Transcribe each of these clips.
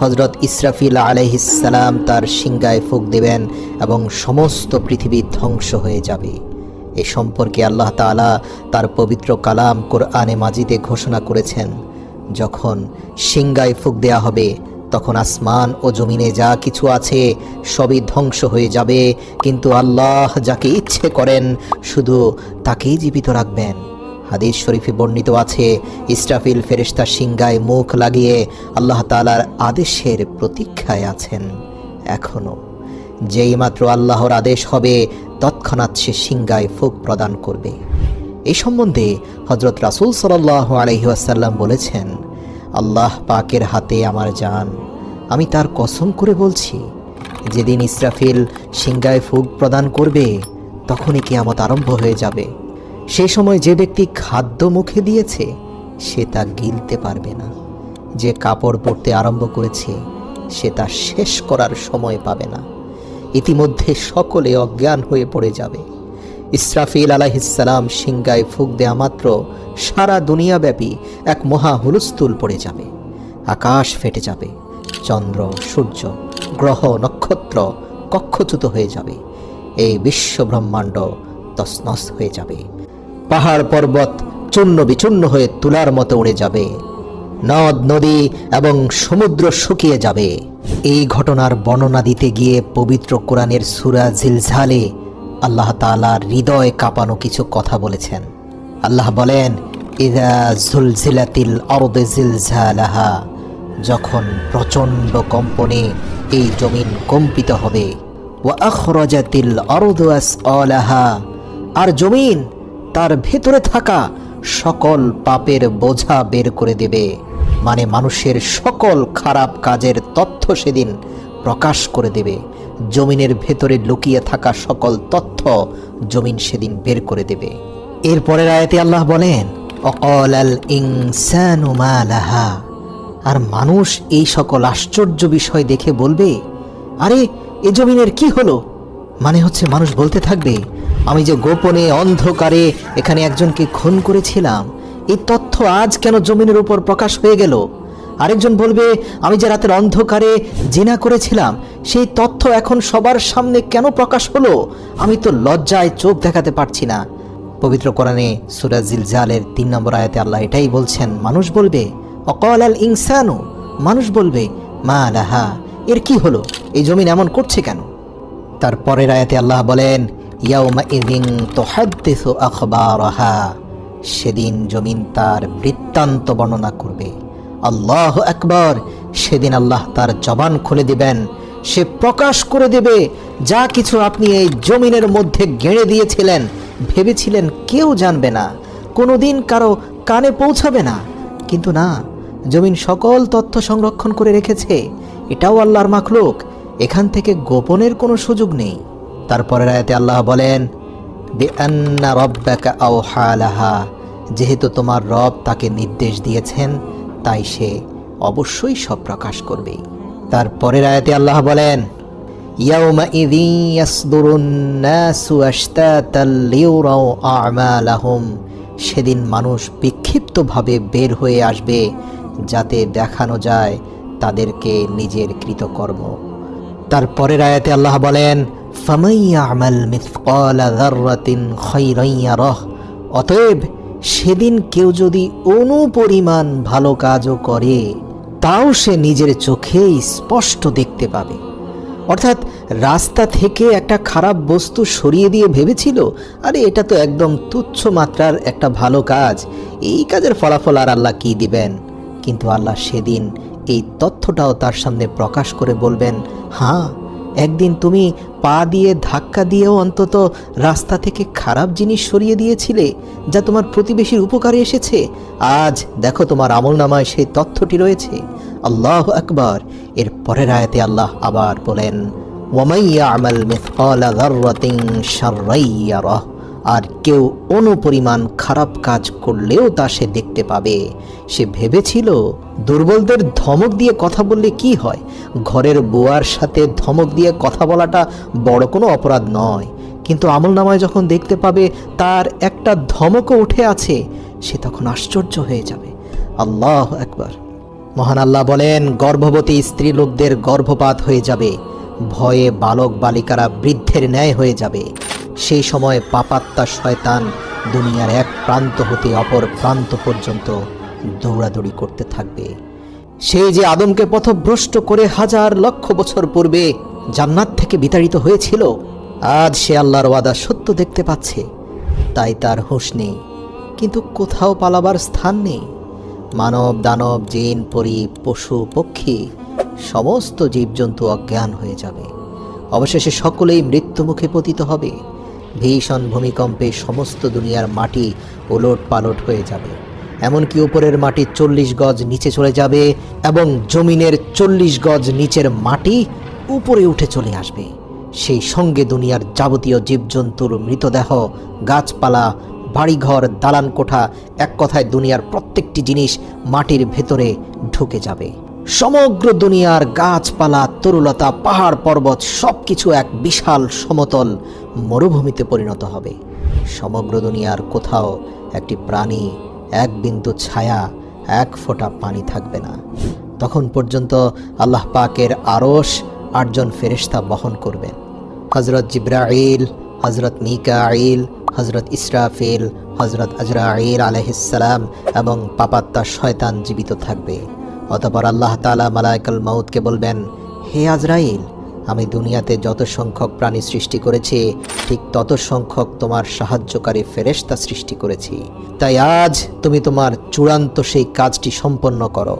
হজরত ইসরাফিল আলাইহিসালাম তার সিংগায় ফুক দেবেন এবং সমস্ত পৃথিবী ধ্বংস হয়ে যাবে। এ সম্পর্কে আল্লাহ তাআলা তার পবিত্র কালাম কোরআনে মাজিদে ঘোষণা করেছেন, যখন সিংগায় ফুক দেয়া হবে, তখন আসমান ও জমিনে যা কিছু আছে সবই ধ্বংস হয়ে যাবে, কিন্তু আল্লাহ যাকে ইচ্ছে করেন, শুধু তাকেই জীবিত রাখবেন। হাদিস শরীফে বর্ণিত আছে, ইসরাফিল ফেরেশতা সিংগায় মুখ লাগিয়ে আল্লাহ তালার আদেশের প্রতীক্ষায় আছেন এখনও। যেই মাত্র আল্লাহর আদেশ হবে, তৎক্ষণাৎ সে সিংগায় ফুক প্রদান করবে। এই সম্বন্ধে হজরত রাসুল সাল্লাল্লাহু আলাইহি ওয়াসাল্লাম বলেছেন, আল্লাহ পাকের হাতে আমার যান আমি তার কসম করে বলছি, যেদিন ইসরাফিল সিংগায় ফুক প্রদান করবে, তখনই কিয়ামত আরম্ভ হয়ে যাবে। সেই সময় যে ব্যক্তি খাদ্য মুখে দিয়েছে, সে তা গিলতে পারবে না। যে কাপড় পরতে আরম্ভ করেছে, সে তা শেষ করার সময় পাবে না। ইতিমধ্যে সকলে অজ্ঞান হয়ে পড়ে যাবে। ইসরাফিল আলাহিসাল্লাম সিংগায় ফুক দেয়া মাত্র সারা দুনিয়াব্যাপী এক মহা হুলস্থুল পড়ে যাবে। আকাশ ফেটে যাবে, চন্দ্র, সূর্য, গ্রহ, নক্ষত্র কক্ষচ্যুত হয়ে যাবে। এই বিশ্ব ব্রহ্মাণ্ড তসনস হয়ে যাবে। পাহাড় পর্বত চূর্ণ বিচূর্ণ হয়ে তুলার মতো উড়ে যাবে। নদ, নদী এবং সমুদ্র শুকিয়ে যাবে। এই ঘটনার বর্ণনা দিতে গিয়ে পবিত্র কোরআনের সুরা ঝিলঝালে আল্লাহ তাআলার হৃদয় কাঁপানো কিছু কথা বলেছেন। আল্লাহ বলেন জিলঝালাহা যখন প্রচণ্ড কম্পনে এই জমিন কম্পিত হবে। আসআলাহা আর জমিন তার ভেতরে থাকা সকল পাপের বোঝা বের করে দেবে। মানে মানুষের সকল খারাপ কাজের তথ্য সেদিন প্রকাশ করে দেবে। জমিনের ভেতরে লুকিয়ে থাকা সকল তথ্য জমিন সেদিন বের করে দেবে। এরপরের আয়াতে আল্লাহ বলেন অকল আর মানুষ এই সকল আশ্চর্য বিষয় দেখে বলবে, আরে, এ জমিনের কি হলো? মানে হচ্ছে মানুষ বলতে থাকবে আমি যে গোপনে, অন্ধকারে এখানে একজনকে খুন করেছিলাম, এই তথ্য আজ কেন জমিনের উপর প্রকাশ হয়ে গেল? আরেকজন বলবে, আমি যে রাতের অন্ধকারে জেনা করেছিলাম, সেই তথ্য এখন সবার সামনে কেন প্রকাশ হলো? আমি তো লজ্জায় চোখ দেখাতে পারছি না। পবিত্র কোরআনে সুরাজিল জালের তিন নম্বর আয়াতে আল্লাহ এটাই বলছেন, মানুষ বলবে, অকল আল ইনসানু মানুষ বলবে, মা লাহা এর কি হলো? এই জমিন এমন করছে কেন? তার পরের আয়াতে আল্লাহ বলেন ইয়াউমা ইদিন আখবারহা, সেদিন জমিন তার বৃত্তান্ত বর্ণনা করবে। আল্লাহ আকবর, সেদিন আল্লাহ তার জবান খুলে দিবেন। সে প্রকাশ করে দেবে, যা কিছু আপনি এই জমিনের মধ্যে গেঁড়ে দিয়েছিলেন, ভেবেছিলেন কেউ জানবে না। কোনোদিন কারও কানে পৌঁছাবে না। কিন্তু না, জমিন সকল তথ্য সংরক্ষণ করে রেখেছে। এটাও আল্লাহর মাখলুক। এখান থেকে গোপনের কোনো সুযোগ নেই। তারপরের আয়াতে আল্লাহ বলেন বেআন্না রব্বাকা আওহালাহা যেহেতু তোমার রব তাকে নির্দেশ দিয়েছেন তাই সে অবশ্যই সব প্রকাশ করবে তারপরের আয়াতে আল্লাহ বলেন يومئذ يصدر الناس أشتاتا ليروا أعمالهم সেদিন মানুষ বিক্ষিপ্তভাবে বের হয়ে আসবে যাতে দেখানো যায় তাদেরকে নিজের কৃতকর্ম তারপরের আয়াতে আল্লাহ বলেন অতএব সেদিন কেউ যদি অনুপরিমাণ ভালো কাজও করে, তাও সে নিজের চোখেই স্পষ্ট দেখতে পাবে। অর্থাৎ রাস্তা থেকে একটা খারাপ বস্তু সরিয়ে দিয়ে ভেবেছিল, আরে এটা তো একদম তুচ্ছ মাত্রার একটা ভালো কাজ, এই কাজের ফলাফল আর আল্লাহ কি দিবেন? কিন্তু আল্লাহ সেদিন এই তথ্যটাও তার সামনে প্রকাশ করে বলবেন হ্যাঁ একদিন তুমি পা দিয়ে ধাক্কা দিয়েও অন্তত রাস্তা থেকে খারাপ জিনিস সরিয়ে দিয়েছিলে যা তোমার প্রতিবেশীর উপকারে এসেছে। আজ দেখো তোমার আমল নামায় সেই তথ্যটি রয়েছে। আল্লাহ আকবার। এর পরের আয়াতে আল্লাহ আবার বলেন ওয়ামাইয়া আর কেউ অনুপরিমাণ খারাপ কাজ করলেও তা সে দেখতে পাবে। সে ভেবেছিল, দুর্বলদের ধমক দিয়ে কথা বললে কি হয়? ঘরের বুয়ার সাথে ধমক দিয়ে কথা বলাটা বড় কোনো অপরাধ নয়। কিন্তু আমল নামায় যখন দেখতে পাবে, তার একটা ধমকও উঠে আছে, সে তখন আশ্চর্য হয়ে যাবে। আল্লাহ একবার মহান আল্লাহ বলেন, গর্ভবতী স্ত্রী লোকদের গর্ভপাত হয়ে যাবে। ভয়ে বালক বালিকারা বৃদ্ধের ন্যায় হয়ে যাবে। সেই সময় পাপাত্তা শয়তান দুনিয়ার এক প্রান্ত হতে অপর প্রান্ত পর্যন্ত দৌড়াদৌড়ি করতে থাকবে। সেই যে আদমকে পথভ্রষ্ট করে হাজার লক্ষ বছর পূর্বে জান্নাত থেকে বিতাড়িত হয়েছিল, আজ সে আল্লাহর ওয়াদা সত্য দেখতে পাচ্ছে। তাই তার হুঁশ নেই, কিন্তু কোথাও পালাবার স্থান নেই। মানব, দানব, জিন, পরি, পশু, পক্ষী, সমস্ত জীবজন্তু অজ্ঞান হয়ে যাবে। অবশেষে সকলেই মৃত্যুমুখে পতিত হবে। ভীষণ ভূমিকম্পে সমস্ত দুনিয়ার মাটি ওলট পালট হয়ে যাবে। এমনকি উপরের মাটি চল্লিশ গজ নিচে চলে যাবে এবং জমিনের চল্লিশ গজ নিচের মাটি উপরে উঠে চলে আসবে। সেই সঙ্গে দুনিয়ার যাবতীয় জীবজন্তুর মৃতদেহ, গাছপালা, বাড়িঘর দালান কোঠা এক কথায় দুনিয়ার প্রত্যেকটি জিনিস মাটির ভেতরে ঢুকে যাবে। সমগ্র দুনিয়ার গাছপালা, তরুলতা, পাহাড় পর্বত সব কিছু এক বিশাল সমতল মরুভূমিতে পরিণত হবে। সমগ্র দুনিয়ার কোথাও একটি প্রাণী, এক বিন্দু ছায়া, এক ফোঁটা পানি থাকবে না। তখন পর্যন্ত আল্লাহ পাকের আরশ আটজন ফেরেশতা বহন করবেন। হজরত জিব্রাইল হজরত মিকাইল হজরত ইসরাফিল হজরত আজরা আজরাইল আলহিসাল্লাম এবং পাপাত্তা শয়তান জীবিত থাকবে। অতপর আল্লাহ তালা মালাইকাল মাউদকে বলবেন, হে আজরাইল, আমি দুনিয়াতে যত সংখ্যক প্রাণী সৃষ্টি করেছি, ঠিক তত সংখ্যক তোমার সাহায্যকারী ফেরেশতা সৃষ্টি করেছি। তাই আজ তুমি তোমার চূড়ান্ত সেই কাজটি সম্পন্ন করো।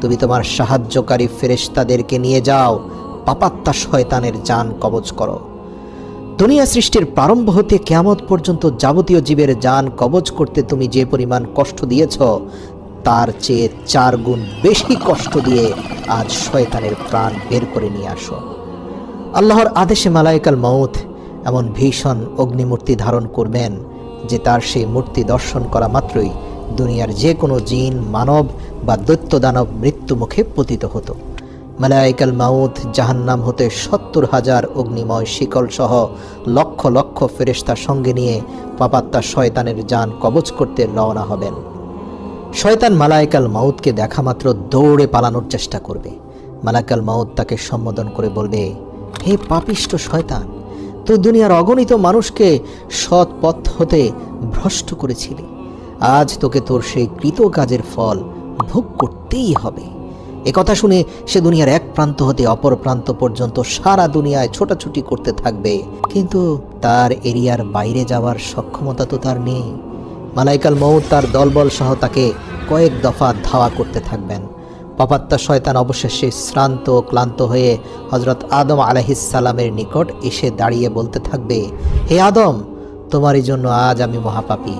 তুমি তোমার সাহায্যকারী ফেরেশতাদেরকে নিয়ে যাও, পাপাত্তা শয়তানের যান কবচ করো। দুনিয়া সৃষ্টির প্রারম্ভ হতে কেয়ামত পর্যন্ত যাবতীয় জীবের যান কবচ করতে তুমি যে পরিমাণ কষ্ট দিয়েছ তার চেয়ে চার গুণ বেশি কষ্ট দিয়ে আজ শয়তানের প্রাণ বের করে নিয়ে আসো। আল্লাহর আদেশে মালাইকাল মৌত এমন ভীষণ অগ্নিমূর্তি ধারণ করবেন যে তার সেই মূর্তি দর্শন করা মাত্রই দুনিয়ার যে কোনো জিন, মানব বা দৈত্য দানব মৃত্যুমুখে পতিত হতো। মালাইকাল মাউথ জাহান্নাম হতে সত্তর হাজার অগ্নিময় শিকল সহ লক্ষ লক্ষ ফেরেশতা সঙ্গে নিয়ে পাপাত্তা শয়তানের যান কবচ করতে রওনা হবেন। শয়তান মালাইকাল মাউতকে দেখা মাত্র দৌড়ে পালানোর চেষ্টা করবে। মালাইকাল মাউত তাকে সম্বোধন করে বলবে, হে পাপিষ্ট শয়তান তুই দুনিয়ার অগণিত মানুষকে সৎ পথ হতে ভ্রষ্ট করেছিলি। আজ তোকে তোর সেই কৃত কাজের ফল ভোগ করতেই হবে। এ কথা শুনে সে দুনিয়ার এক প্রান্ত হতে অপর প্রান্ত পর্যন্ত সারা দুনিয়ায় ছোটাছুটি করতে থাকবে। কিন্তু তার এরিয়ার বাইরে যাওয়ার সক্ষমতা তো তার নেই। মালাইকাল মৌত তার দলবল সহ তাকে কয়েক দফা ধাওয়া করতে থাকবেন। পাপাত্তা শয়তান অবশেষে শ্রান্ত ক্লান্ত হয়ে হজরত আদম আলাহিসাল্লামের নিকট এসে দাঁড়িয়ে বলতে থাকবে, হে আদম, তোমারই জন্য আজ আমি মহাপাপী।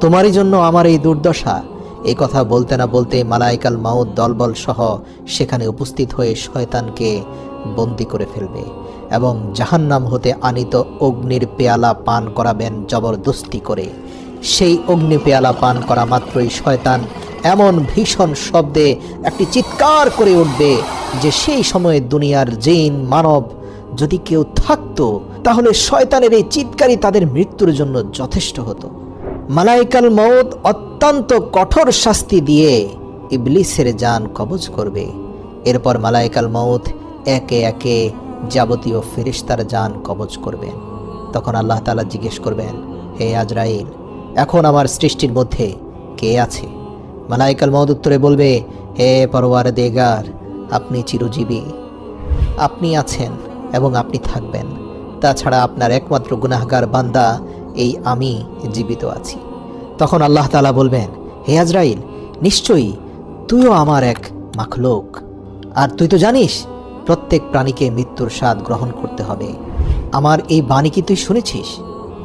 তোমারই জন্য আমার এই দুর্দশা। এই কথা বলতে না বলতে মালাইকাল মাউদ দলবল সহ সেখানে উপস্থিত হয়ে শয়তানকে বন্দি করে ফেলবে এবং জাহান্নাম হতে আনিত অগ্নির পেয়ালা পান করাবেন জবরদস্তি করে। সেই অগ্নি পেয়ালা পান করা মাত্রই শয়তান। এমন ভীষণ শব্দে একটি চিৎকার করে উঠবে যে সেই সময়ে দুনিয়ার জিন, মানব যদি কেউ থাকতো, তাহলে শয়তানের এই চিৎকারই তাদের মৃত্যুর জন্য যথেষ্ট হতো। মালাইকাল মৌত অত্যন্ত কঠোর শাস্তি দিয়ে ইবলিসের যান কবজ করবে। এরপর মালাইকাল মৌত একে একে যাবতীয় ফেরিস্তার যান কবজ করবেন তখন আল্লাহ তালা জিজ্ঞেস করবেন, হে আজরাইল এখন আমার সৃষ্টির মধ্যে কে আছে? মালাইকাল মৌদ উত্তরে বলবে, হে পরোয়ার দেগার আপনি চিরজীবী। আপনি আছেন এবং আপনি থাকবেন। তাছাড়া আপনার একমাত্র গুনাহগার বান্দা এই আমি জীবিত আছি। তখন আল্লাহ তালা বলবেন, হে আজরাইল, নিশ্চয়ই তুইও আমার এক মাখলোক। আর তুই তো জানিস, প্রত্যেক প্রাণীকে মৃত্যুর স্বাদ গ্রহণ করতে হবে। আমার এই বাণী কি তুই শুনেছিস?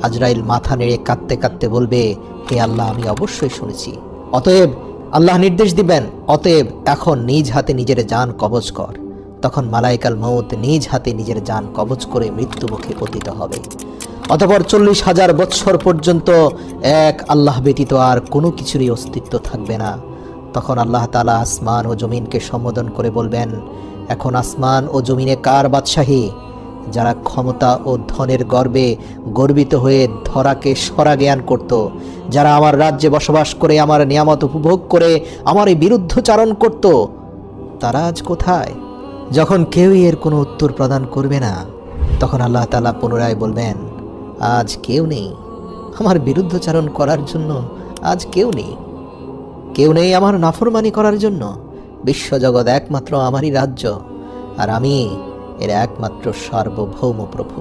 আজরাইল মাথা নেড়ে কাঁদতে কাঁদতে বলবে, হে আল্লাহ, আমি অবশ্যই শুনেছি। অতএব আল্লাহ নির্দেশ দিবেন, অতএব এখন নিজ হাতে নিজের যান কবজ কর। তখন মালাইকাল মৌত নিজ হাতে নিজের যান কবজ করে মৃত্যুমুখে পতিত হবে। অতপর চল্লিশ হাজার বৎসর পর্যন্ত এক আল্লাহ ব্যতীত আর কোনো কিছুরই অস্তিত্ব থাকবে না। তখন আল্লাহ তালা আসমান ও জমিনকে সম্বোধন করে বলবেন, এখন আসমান ও জমিনে কার বাদশাহী? যারা ক্ষমতা ও ধনের গর্বে গর্বিত হয়ে ধরাকে সরা জ্ঞান করত, যারা আমার রাজ্যে বসবাস করে, আমার নিয়ামত উপভোগ করে, আমার এই বিরুদ্ধচারণ করত, তারা আজ কোথায়? যখন কেউই এর কোনো উত্তর প্রদান করবে না, তখন আল্লাহ তালা পুনরায় বলবেন, আজ কেউ নেই। আমার বিরুদ্ধচারণ করার জন্য আজ কেউ নেই। কেউ নেই আমার নাফরমানি করার জন্য। বিশ্বজগৎ একমাত্র আমারই রাজ্য। আর আমি এর একমাত্র সার্বভৌম প্রভু।